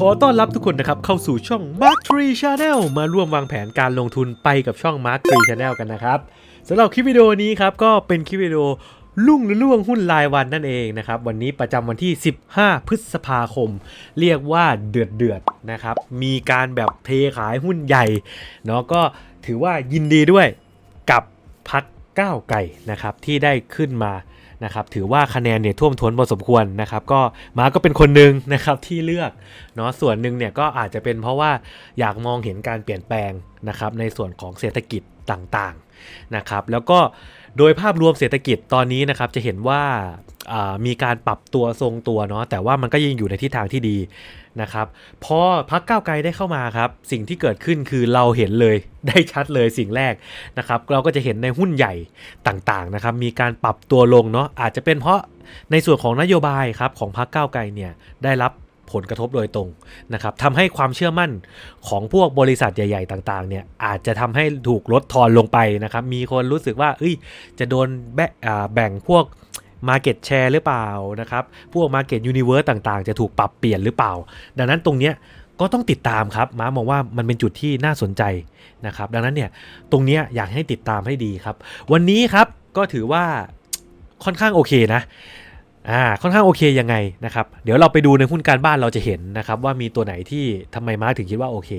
ขอต้อนรับทุกคนนะครับ เข้าสู่ช่อง Mark Tree Channel มาร่วมวางแผนการลงทุนไปกับช่อง Mark Tree Channel กันนะครับสำหรับคลิปวิดีโอนี้ครับ ก็เป็นคลิปวิดีโอลุ่งหรือล่วงหุ้นรายวันนั่นเองนะครับ วันนี้ประจำวันที่ 15 พฤษภาคม เรียกว่าเดือดเดือดนะครับ มีการแบบเทขายหุ้นใหญ่เนาะก็ถือว่ายินดีด้วยกับพักก้าวไก่นะครับที่ได้ขึ้นมา นะครับถือว่าคะแนนเนี่ยท่วมท้นพอสมควรนะครับก็มาก็เป็นคนหนึ่งนะครับที่เลือกเนาะส่วนหนึ่งเนี่ยก็อาจจะเป็นเพราะว่าอยากมองเห็นการเปลี่ยนแปลงนะครับในส่วนของเศรษฐกิจต่างๆนะครับแล้วก็โดยภาพรวมเศรษฐกิจตอนนี้นะครับจะเห็นว่ามีการปรับตัวทรงตัวเนาะแต่ว่ามันก็ยังอยู่ในทิศทางที่ดี นะครับพอพักก้าวไกลได้เข้ามาครับ สิ่งที่เกิดขึ้นคือเราเห็นเลยได้ชัดเลยสิ่งแรกนะครับ เราก็จะเห็นในหุ้นใหญ่ต่างๆนะครับ มีการปรับตัวลงเนาะอาจจะเป็นเพราะในส่วนของนโยบายครับของพรรคก้าวไกลเนี่ยได้รับผลกระทบโดยตรงนะครับทำให้ความเชื่อมั่นของพวกบริษัทใหญ่ ๆ ต่างๆเนี่ยอาจจะทำให้ถูกลดทอนลงไปนะครับ มีคนรู้สึกว่าเอ้ยจะโดนแบแบ่งพวก Market Share หรือเปล่านะครับ พวก Market Universe ต่างๆ จะถูกปรับเปลี่ยนหรือเปล่า ดังนั้นตรงเนี้ยก็ต้องติดตามครับม้ามองว่ามันเป็นจุดที่น่าสนใจนะครับ ดังนั้นเนี่ยตรงเนี้ยอยากให้ติดตามให้ดีครับ วันนี้ครับก็ถือว่าค่อนข้างโอเคนะอ่าค่อนข้างโอเคยังไงนะครับเดี๋ยวเราไปดูในหุ้นการบ้านเราจะเห็นนะครับว่ามีตัวไหนที่ทำไมมาร์คถึงคิดว่าโอเค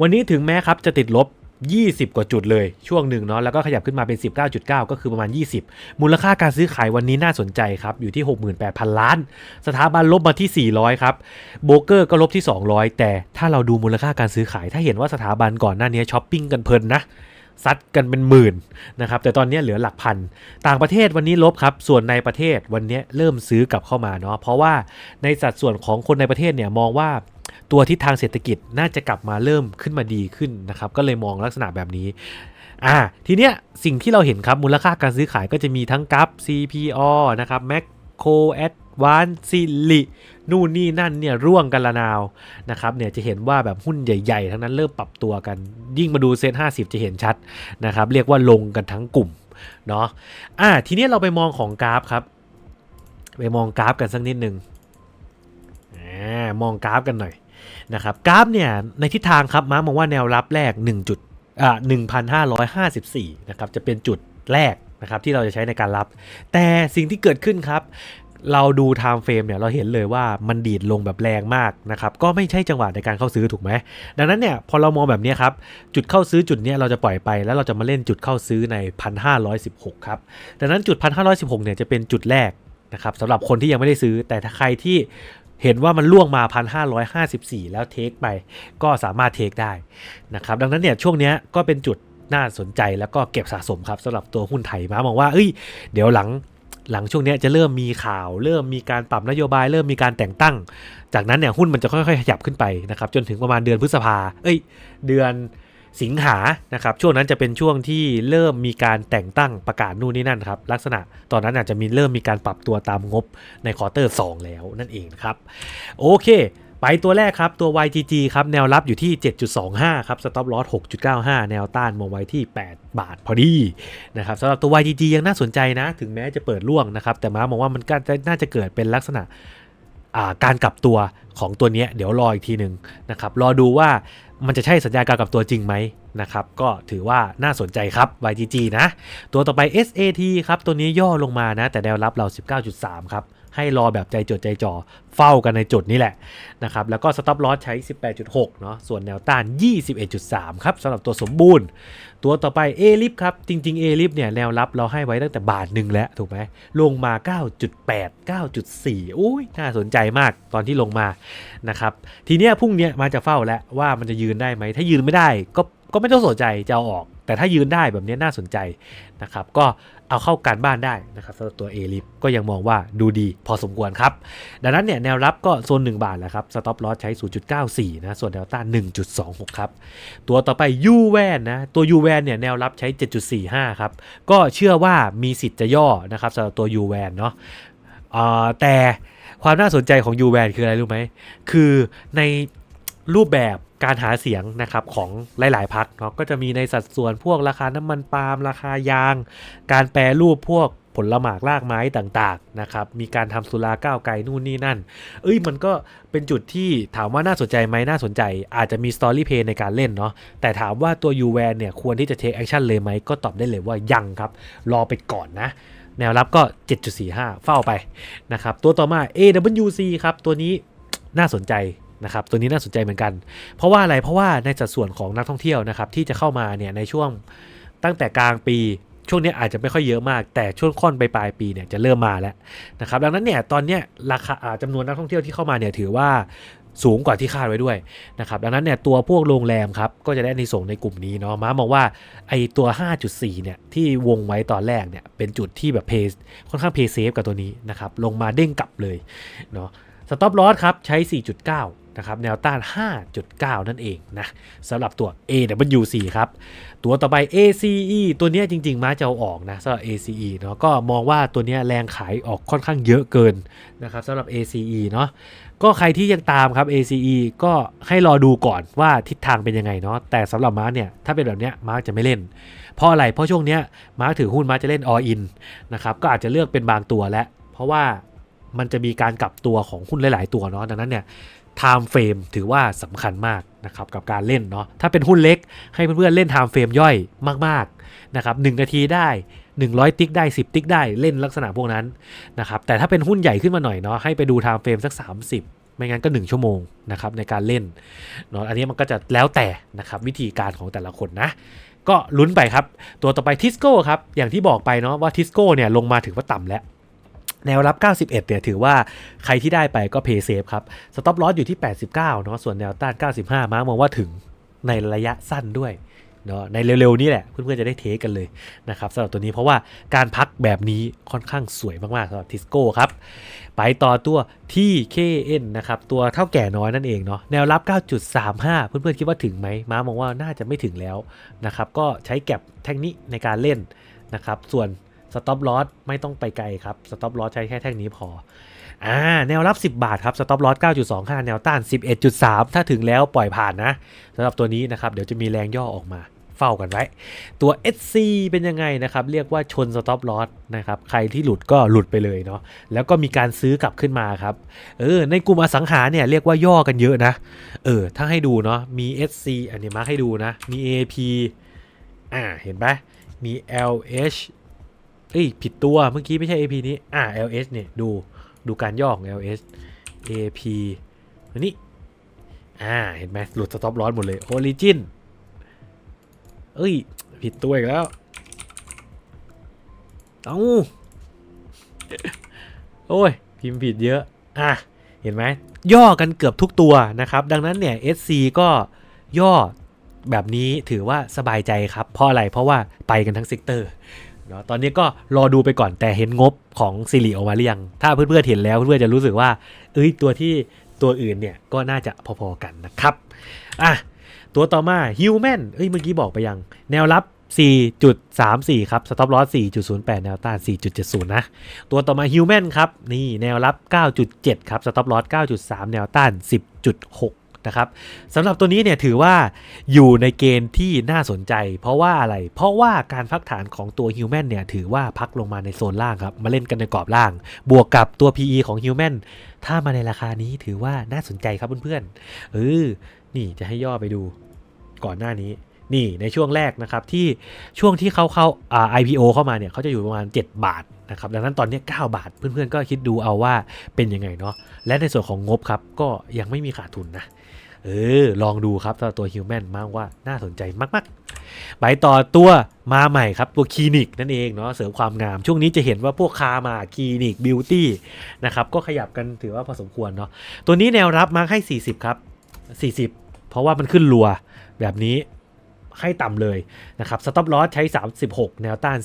วันนี้ถึงแม้ครับจะติดลบ 20 กว่าจุดเลยช่วงหนึ่งเนาะแล้วก็ขยับขึ้นมาเป็น 19.9 ก็คือประมาณ 20 มูลค่าการซื้อขายวันนี้น่าสนใจครับอยู่ที่ 68,000 ล้าน สถาบันลบมาที่ 400 ครับโบเกอร์ก็ลบที่ 200 แต่ถ้าเราดูมูลค่าการซื้อขาย ถ้าเห็นว่าสถาบันก่อนหน้านี้ช้อปปิ้งกันเพลินนะซัดกันเป็นหมื่นนะครับแต่ตอนนี้เหลือหลักพัน ต่างประเทศวันนี้ลบครับ ส่วนในประเทศวันนี้เริ่มซื้อกลับเข้ามาเนาะเพราะว่าในสัดส่วนของคนในประเทศเนี่ยมองว่า ตัวทิศทางเศรษฐกิจน่าจะกลับมาเริ่มขึ้นมาดีขึ้นนะครับ ก็เลยมองลักษณะแบบนี้อ่าทีเนี้ยสิ่งที่เราเห็นครับมูลค่าการซื้อขายก็จะมีทั้งกัฟ CPO นะครับ Macro Advance ซิลินู่นนี่นั่นเนี่ยร่วงกันละนาวนะครับเนี่ยจะเห็นว่าแบบหุ้นใหญ่ๆ ทั้งนั้นเริ่มปรับตัวกัน ยิ่งมาดูเซ็ต50จะเห็นชัดนะครับ เรียกว่าลงกันทั้งกลุ่มเนาะอ่าทีนี้เราไปมองของกราฟครับ ไปมองกราฟกันสักนิดหนึ่งอ่ามองกราฟกันหน่อย นะครับกราฟเนี่ยในทิศทางครับม้ามองว่าแนวรับแรก 1 จุดอ่า1,554นะครับจะเป็นจุดแรกนะครับที่เราจะใช้ในการรับ แต่สิ่งที่เกิดขึ้นครับ เราดู time frame เนี่ยเราเห็นเลยว่ามันดีดลงแบบแรงมากนะครับก็ไม่ใช่จังหวะในการเข้าซื้อถูกไหมดังนั้นเนี่ยพอเรามองแบบนี้ครับจุดเข้าซื้อจุดเนี้ยเราจะปล่อยไปแล้วเราจะมาเล่นจุดเข้าซื้อใน 1516ครับดังนั้นจุด 1516เนี่ยจะเป็นจุดแรกนะครับสำหรับคนที่ยังไม่ได้ซื้อแต่ถ้าใครที่ เห็นว่ามันล่วงมา 1554 แล้วเทคไป ก็สามารถเทคได้นะครับ ดังนั้นเนี่ยช่วงนี้ก็เป็นจุดน่าสนใจแล้วก็เก็บสะสมครับสำหรับตัวหุ้นไทยมามองว่าเอ้ยเดี๋ยวหลังหลังช่วงนี้จะเริ่มมีข่าว เริ่มมีการปรับนโยบาย เริ่มมีการแต่งตั้ง จากนั้นเนี่ยหุ้นมันจะค่อยๆขยับขึ้นไปนะครับจนถึงประมาณเดือนพฤษภาเอ้ยเดือน สิงหานะครับช่วงนั้นจะเป็นช่วงที่เริ่มมีการแต่งตั้งประกาศนู่นนี่นั่นครับลักษณะตอนนั้นอาจจะมีเริ่มมีการปรับตัวตามงบในควอเตอร์ 2 แล้วนั่นเองนะครับโอเคไปตัวแรกครับ ตัว YGG ครับ แนวรับอยู่ที่ 7.25 ครับ stop loss 6.95 แนวต้านมองไว้ที่ 8 บาทพอดีนะครับสำหรับตัว YGG ยังน่าสนใจนะ ถึงแม้จะเปิดล่วงนะครับ แต่มามองว่ามันก็น่าจะเกิดเป็นลักษณะ การกลับตัวของตัวนี้เดี๋ยวรออีกทีหนึ่งนะครับรอดูว่ามันจะใช่สัญญาการกลับตัวจริงไหมนะครับก็ถือว่าน่าสนใจครับ YGG นะ ตัวต่อไป SAT ครับ ตัวนี้ย่อลงมานะ แต่แนวรับเรา 19.3 ครับ ให้รอแบบใจจดใจจ่อเฝ้ากันในจุดนี้แหละนะครับแล้วก็ stop loss ใช้ 18.6 เนาะส่วนแนวต้าน 21.3 ครับสำหรับตัวสมบูรณ์ ตัวต่อไป A l i p ครับ จริงๆ A l i p เนี่ยแนวรับเราให้ไว้ตั้งแต่บาทหนึ่งแล้ว ถูกไหมลงมา 9.8 9.4 อุ้ยน่าสนใจมากตอนที่ลงมานะครับทีเนี้ยพรุ่งเนี้ยมาจะเฝ้าแล้วว่ามันจะยืนได้ไหม ถ้ายืนไม่ได้ก็ก็ไม่ต้องสนใจจะเอาออก แต่ถ้ายืนได้แบบเนี้ยน่าสนใจนะครับก็ เอาเข้าการบ้านได้นะครับสำหรับตัว A l i p ก็ยังมองว่าดูดีพอสมควรครับ ดังนั้นเนี่ยแนวรับก็โซน 1 บาทแหละครับ stop loss ใช้ 0.94 นะ ส่วนแนวต้าน1.26 ครับ ตัวต่อไปยูแวนนะ ตัวยูแวนเนี่ยแนวรับใช้ 7.45 ครับ ก็เชื่อว่ามีสิทธิ์จะย่อนะครับสำหรับตัวยูแวนเนาะแต่ความน่าสนใจของยูแวนคืออะไรรู้ไหมคือในรูปแบบ การหาเสียงนะครับของหลาย ๆพักเนาะก็จะมีในสัดส่วนพวกราคาน้ำมันปาล์มราคายาง การแปรรูปพวกผลหมากรากไม้ต่างๆนะครับมีการทำสุราก้าวไกลนู่นนี่นั่น เอ้ยมันก็เป็นจุดที่ถามว่าน่าสนใจไหมน่าสนใจ อาจจะมีสตอรี่เพย์ในการเล่นเนาะแต่ถามว่าตัว u v a n เนี่ยควรที่จะเทคแอคชั่นเลยไหมก็ตอบได้เลยว่ายังครับ รอไปก่อนนะ แนวรับก็ 7.45 เฝ้าไปนะครับตัวต่อมา AWC ครับตัวนี้น่าสนใจ นะครับตัวนี้น่าสนใจเหมือนกัน เพราะว่าอะไรเพราะว่าในสัดส่วนของนักท่องเที่ยวนะครับที่จะเข้ามาเนี่ยในช่วงตั้งแต่กลางปีช่วงนี้อาจจะไม่ค่อยเยอะมาก แต่ช่วงค่อนไปปลายปีเนี่ยจะเริ่มมาแล้วนะครับดังนั้นเนี่ยตอนเนี้ยราคาาจำนวนนักท่องเที่ยวที่เข้ามาเนี่ยถือว่าสูงกว่าที่คาดไว้ด้วยนะครับดังนั้นเนี่ยตัวพวกโรงแรมครับก็จะได้ในส่งในกลุ่มนี้เนาะม้ามองว่าไอตัว 5.4 เนี่ยที่วงไว้ตอนแรกเนี่ยเป็นจุดที่แบบเพย์ค่อนข้างเพย์เซฟกับตัวนี้นะครับลงมาเด้งกลับเลยเนาะสต็อปลอสครับใช้ 4.9 นะครับแนวต้าน 5.9 นั่นเองนะสำหรับตัว AWC ครับ ตัวต่อไป ACE ตัวนี้จริง ๆม้าจะเอาออกนะสำหรับ ACE เนาะก็มองว่าตัวนี้แรงขายออกค่อนข้างเยอะเกินนะครับสำหรับ ACE เนาะก็ใครที่ยังตามครับ ACE ก็ให้รอดูก่อนว่าทิศทางเป็นยังไงเนาะแต่สำหรับม้าเนี่ยถ้าเป็นแบบเนี้ยม้าจะไม่เล่น เพราะอะไรเพราะช่วงเนี้ยม้าถือหุ้นม้าจะเล่น all in นะครับก็อาจจะเลือกเป็นบางตัวแล้วเพราะว่า มันจะมีการกลับตัวของหุ้นหลาย ๆ ตัวเนาะดังนั้นเนี่ย time frame ถือว่าสำคัญมากนะครับกับการเล่นเนาะถ้าเป็นหุ้นเล็กให้เพื่อนๆเล่น time frame ย่อยมากๆนะครับ1นาทีได้ 100 ติ๊กได้ 10 ติ๊กได้เล่นลักษณะพวกนั้นนะครับแต่ถ้าเป็นหุ้นใหญ่ขึ้นมาหน่อยเนาะให้ไปดู time frame สัก 30ไม่งั้นก็ 1 ชั่วโมงนะครับในการเล่นเนาะอันนี้มันก็จะแล้วแต่นะครับวิธีการของแต่ละคนนะ ก็ลุ้นไปครับ ตัวต่อไปทิสโก้ครับ อย่างที่บอกไปเนาะว่าทิสโก้เนี่ยลงมาถึงว่าต่ำแล้ว แนวรับ 91 เนี่ยถือว่าใครที่ได้ไปก็เพย์เซฟครับ สต็อปลอสอยู่ที่ 89 เนาะ ส่วนแนวต้าน 95 มาร์กมองว่าถึงในระยะสั้นด้วยเนาะ ในเร็วๆ นี้แหละ เพื่อนๆ จะได้เทคกันเลยนะครับสำหรับตัวนี้เพราะว่าการพักแบบนี้ค่อนข้างสวยมากๆสำหรับทิสโก้ครับ ไปต่อตัว TKN นะครับ ตัวเท่าแก่น้อยนั่นเองเนาะ แนวรับ 9.35 เพื่อนๆ คิดว่าถึงไหมม้ามองว่าน่าจะไม่ถึงแล้วนะครับ ก็ใช้แก็บแท่งนี้ในการเล่นนะครับ ส่วน สต็อปลอสไม่ต้องไปไกลครับสต็อปลอสใช้แค่แท่งนี้พออ่าแนวรับ 10 บาทครับสต็อปลอส9.25 แนวต้าน 11.3 ถ้าถึงแล้วปล่อยผ่านนะสำหรับตัวนี้นะครับเดี๋ยวจะมีแรงย่อออกมาเฝ้ากันไว้ ตัว SC เป็นยังไงนะครับ เรียกว่าชนสต็อปลอสนะครับ ใครที่หลุดก็หลุดไปเลยเนาะแล้วก็มีการซื้อกลับขึ้นมาครับ เออ ในกลุ่มอสังหาเนี่ยเรียกว่าย่อกันเยอะนะ เออ ถ้าให้ดูเนาะมี SC อันนี้มาให้ดูนะ มี AP อ่า เห็นปะมี LH เอ้ยผิดตัวเมื่อกี้ไม่ใช่ AP นี้ อ่า LS เนี่ยดูดูการย่อของ LS AP อันนี้ อ่า เห็นไหมหลุดสต็อปร้อนหมดเลย Origin เอ้ย ผิดตัวอีกแล้ว เอ้าโอ้ย พิมพ์ผิดเยอะ อะ เห็นไหม ย่อกันเกือบทุกตัวนะครับ ดังนั้นเนี่ย SC ก็ย่อแบบนี้ถือว่าสบายใจครับ เพราะอะไร เพราะว่าไปกันทั้งเซกเตอร์ เนาะตอนนี้ก็รอดูไปก่อนแต่เห็นงบของซิริออกมาหรือยัง ถ้าเพื่อนๆเห็นแล้วเพื่อนๆจะรู้สึกว่า เอ้ยตัวที่ตัวอื่นเนี่ยก็น่าจะพอๆกันนะครับอะตัวต่อมา Human เอ้ยเมื่อกี้บอกไปยัง แนวรับ 4.34 ครับ Stop Loss 4.08 แนวต้าน 4.70 นะ ตัวต่อมา Human ครับ นี่แนวรับ 9.7 ครับ Stop Loss 9.3 แนวต้าน 10.6 นะครับสำหรับตัวนี้เนี่ยถือว่าอยู่ในเกณฑ์ที่น่าสนใจ เพราะว่าอะไร เพราะว่าการพักฐานของตัวฮิวแมนเนี่ยถือว่าพักลงมาในโซนล่างครับ มาเล่นกันในกรอบล่าง บวกกับตัว PE ของฮิวแมนถ้ามาในราคานี้ถือว่าน่าสนใจครับเพื่อนๆเออนี่จะให้ย่อไปดูก่อนหน้านี้ นี่ในช่วงแรกนะครับที่ช่วงที่เขาเข้าอ่า IPO เข้ามาเนี่ยเขาจะอยู่ประมาณ 7 บาทนะครับดังนั้นตอนนี้ 9 บาทเพื่อนๆก็คิดดูเอาว่าเป็นยังไงเนาะและในส่วนของงบครับก็ยังไม่มีขาดทุนนะเออ ลองดูครับสำหรับตัวฮิวแมนมากว่าน่าสนใจมากๆไปต่อตัวมาใหม่ครับ ตัวคลินิกนั่นเองเนาะเสริมความงาม ช่วงนี้จะเห็นว่าพวกคามาคลินิกบิวตี้นะครับ ก็ขยับกันถือว่าพอสมควรเนาะตัวนี้แนวรับมาให้ 40 ครับ 40 เพราะว่ามันขึ้นรัวแบบนี้ ให้ต่ำเลยนะครับสต็อปลอสใช้ 36 แนวต้าน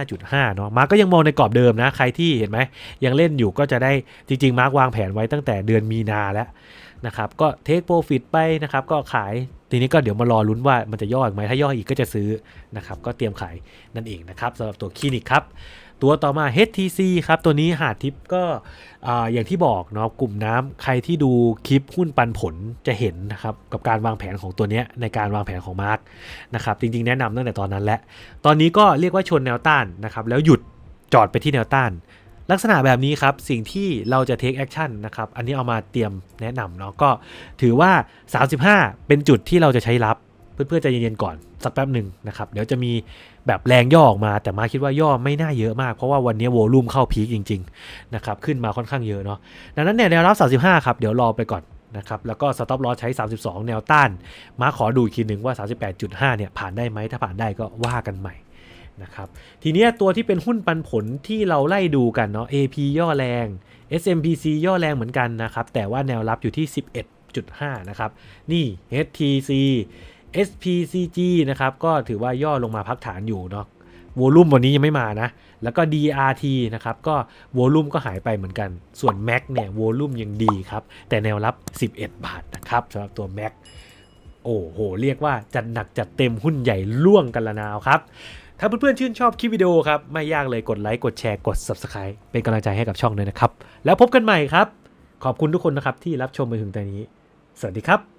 45.5 เนาะมาร์กก็ยังมองในกรอบเดิมนะ ใครที่เห็นไหมยังเล่นอยู่ก็จะได้จริง ๆ มาร์กวางแผนไว้ตั้งแต่เดือนมีนาแล้วนะครับก็เทคโปรฟิตไปนะครับก็ขายทีนี้ก็เดี๋ยวมารอลุ้นว่ามันจะย่ออีกไหมถ้าย่ออีกก็จะซื้อนะครับก็เตรียมขายนั่นเองนะครับสำหรับตัวคลินิกครับ ตัวต่อมา HTC ครับ ตัวนี้หาดทิปก็ออย่างที่บอกเนาะกลุ่มน้ำใครที่ดูคลิปหุ้นปันผลจะเห็นนะครับกับการวางแผนของตัวเนี้ยในการวางแผนของมาร์กนะครับจริงๆแนะนำตั้งแต่ตอนนั้นแหละตอนนี้ก็เรียกว่าชนแนวต้านนะครับแล้วหยุดจอดไปที่แนวต้าน ลักษณะแบบนี้ครับ สิ่งที่เราจะ take action นะครับอันนี้เอามาเตรียมแนะนำเนาะก็ถือว่า 35 เป็นจุดที่เราจะใช้รับ เพื่อนๆใจะเย็นๆก่อนสักแป๊บหนึ่งนะครับเดี๋ยวจะมีแบบแรงย่อออกมา แต่มาคิดว่าย่อไม่น่าเยอะมาก เพราะว่าวันนี้โวลูมเข้าพีคจริงๆนะครับขึ้นมาค่อนข้างเยอะเนาะดังนั้นเนี่ยแนวรับ 35 ครับ เดี๋ยวรอไปก่อนนะครับแล้วก็ stop loss ใช้ 32 แนวต้าน มาขอดูอีกทีหนึ่งว่า 38.5 เนี่ยผ่านได้ไหมถ้าผ่านได้ก็ว่ากันใหม่นะครับทีนี้ตัวที่เป็นหุ้นปันผลที่เราไล่ดูกันเนาะ AP ย่อแรง SMPC ย่อแรงเหมือนกันนะครับแต่ว่าแนวรับอยู่ที่ 11.5 นะครับ นี่ HTC SPCG นะครับก็ถือว่าย่อลงมาพักฐานอยู่เนาะวอลุ่มวันนี้ยังไม่มานะ แล้วก็ DRT นะครับ ก็วอลุ่มก็หายไปเหมือนกัน ส่วน Mac เนี่ยวอลุ่มยังดีครับ แต่แนวรับ 11 บาทนะครับสำหรับตัว Mac โอ้โห เรียกว่าจัดหนักจัดเต็มหุ้นใหญ่ล่วงกันละนาวครับ ถ้าเพื่อนๆชื่นชอบคลิปวิดีโอครับ ไม่ยากเลยกดไลค์ กดแชร์ กด Subscribe เป็นกำลังใจให้กับช่องด้วยนะครับ แล้วพบกันใหม่ครับ ขอบคุณทุกคนนะครับที่รับชมมาถึงตอนนี้ สวัสดีครับ